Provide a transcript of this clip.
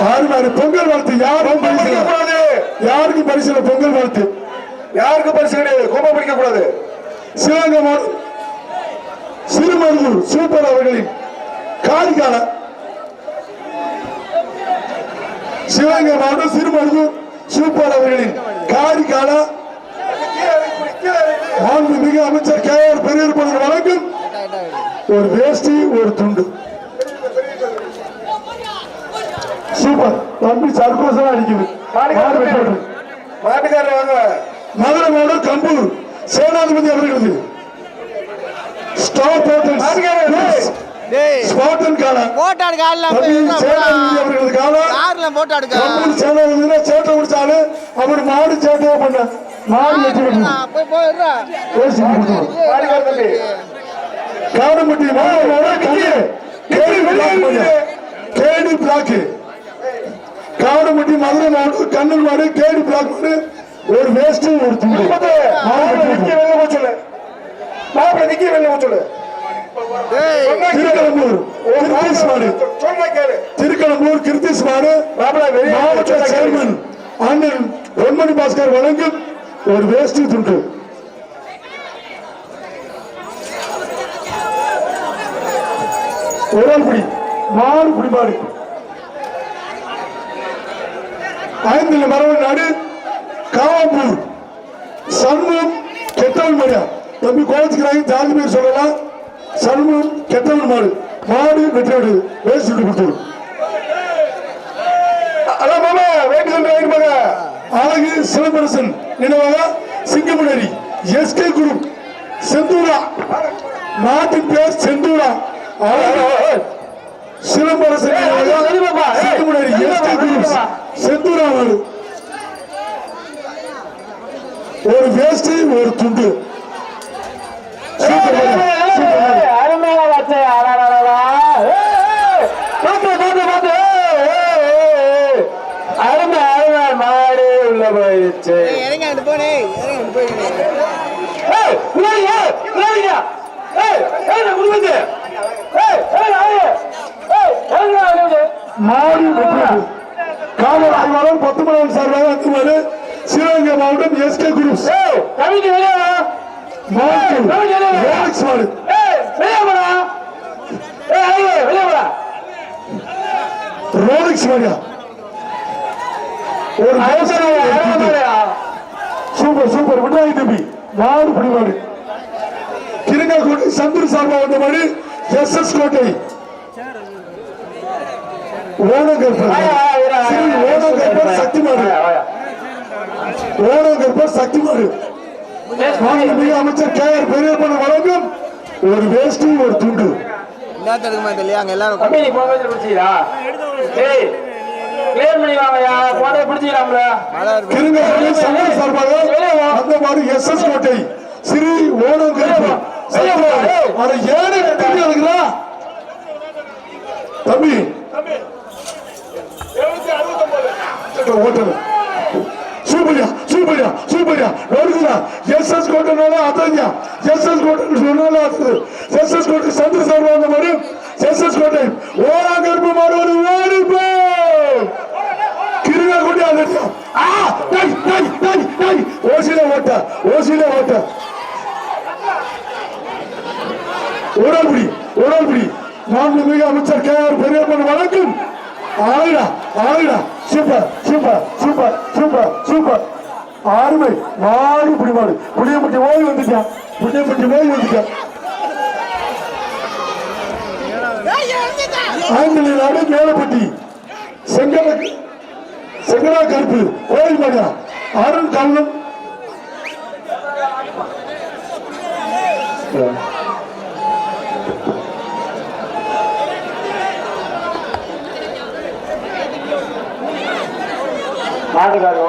பொங்கல் வாழ்த்து யாரும் யாருக்கும் பரிசு இல்ல பொங்கல் வாழ்த்து? யாருக்கு பரிசு கிடையாது. கோப்பை பிடிக்க கூடாது. சிவகங்கை மாவட்டம் சிறுமருந்தூர் சூப்பர் அவர்களின் காலிக்கால சிவகங்கை மாவட்டம் சிறுமருந்தூர் சூப்பர் அவர்களின் காலிக்கால மாண்புமிகு அமைச்சர் கே ஆர் பெரியப்பன் வழங்கும் ஒரு வேஷ்டி ஒரு துண்டு சூப்பர் தம்பி சர்க்கோசம் அடிக்குது மாடு வெட்டி விடுறது. மாட்டுக்காரர் வாங்க மதுரை மாவட்டம் கம்பூர் சேனாதிபதி அவர்களது ஸ்டார் மாட்டுக்காரர் ஹோட்டல்ஸ் டேய் ஸ்பாட்டன் கால போட்டாடு காலில் தம்பி சேனாதிபதி அவர்களது கால? கார்ல போட்டாடுக்க கம்பூர் சேனாதிபதினா சேட்டை முடிச்சாலு அவர் மாடு சேட்டையா பண்ண. மாடு மாவட்டம் கம்பி கேடி பிளாக் கேடி பிளாக் காடம்பட்டி மதுரை மாவட்டம் கண்ணன் மாடு கேடி பிளாக் மாடு ஒரு வேஸ்ட் ஒரு துண்டு மாடு நிக்க. வெளில போக சொல்லு. மாப்பிள்ள நிக்க வெளில டேய். திருக்கலம்பூர் கிருத்திஸ் மாடு. திருக்கலம்பூர் கிருத்திஸ் மாடு. மாவட்ட சேர்மன் அண்ணன் பொன்மணி பாஸ்கர் வழங்கும் ஒரு வேஷ்டி துண்டு. ஒரு பிடி மாடு பிடி ஐந்தில் ஐந்து மரபு நாடு காவம்பூர். சண்முகம் கெட்டவன் மாடியா தம்பி கோச்சுக்கிறாங்க ஜாதி பேர் சொல்லலாம். சண்முகம் கெட்டவன் மாடு. மாடு வெற்றி விடுது வேஸ்ட் கொடுத்துரு அதான் மாமா வேட்டு சொல்லி வாங்கிட்டு அழகு சிலம்பரசன். நினைவாக சிங்கமுனரி. SK group. செந்தூரா. நாட்டின் பேர் செந்தூரா. அழகு. சிலம்பரசன் நினைவாக சிங்கமுனரி எஸ்கே குரூப் செந்தூரா நாடு ஒரு வேஷ்டி ஒரு துண்டு சூப்பர் மேடம், சூப்பர் மேடம். அருமையா ஏய், வெற்றி காவல் ஆய்வாளர் பத்து சார்பாக அத்துமாறு சிவகங்கை மாவட்டம் எஸ்கே குரூப் ரோலக்ஸ் ஏய், ஒரு சூப்பர் சூப்பர் விட்டாய் தம்பி மாடு பிடி மாடு கிருங்காக்கோட்டை சந்துரு சார்பாக வந்த மாதிரி எஸ் எஸ் கோட்டை வீரா, ஸ்ரீ வாயா. ஓனகற்பர் சக்தி மாடு வாயா, வாயா. ஓனகற்பர் சக்தி மாடு மாண்புமிகு அமைச்சர் கே ஆர் பெரியப்பன் வழங்கும் ஒரு வேஷ்டி ஒரு துண்டு. என்ன தடுக்குமா தெரியல அங்க எல்லாரும் தம்பி, நீ போன பிடிச்சீங்களா? ஏய், clear பண்ணி வாங்கய்யா. போனதை இருக்கு. கிருங்காக்கோட்டை சந்துரு சார்பாக அந்த மாடு எஸ் எஸ் கோட்டை ஸ்ரீ மாடு அதை ஏழை கட்டி இருக்கிறா தம்பி ஓட்டணும் சூப்பரியா சூப்பரியா சூப்பரியா. நொறுக்குதா எஸ்எஸ் கோட்டனால அதங்க எஸ்எஸ் எஸ் கோட்டை சொன்னால அது எஸ்எஸ் கோட்டை சந்திர சர்வாங்க அந்த மாதிரி. எஸ் கோட்டை ஓரா கருப்பு மாறுவது ஓடிப்போ ஓடி கிருங்க கொண்டு அது ஆ டை டை டை டை. ஓசில ஓட்ட ஓசில ஓட்ட. உடல்புடி உடல்புடி மாண்புமிகு அமைச்சர் கே ஆர் பெரியப்பன் வணக்கம். ஆளுடா ஆளுடா super super super super super. ஆறுமை மாடு புடி மாடு. புளியம்பட்டி ஓய் வந்துட்டா. புளியம்பட்டி ஓய் வந்துட்டா. ஆங்கில நாடு மேலப்பட்டி செங்கல செங்கலா கருப்பு. ஓய் மகா அருண் கண்ணன். மாட்டுக்காரர் amarga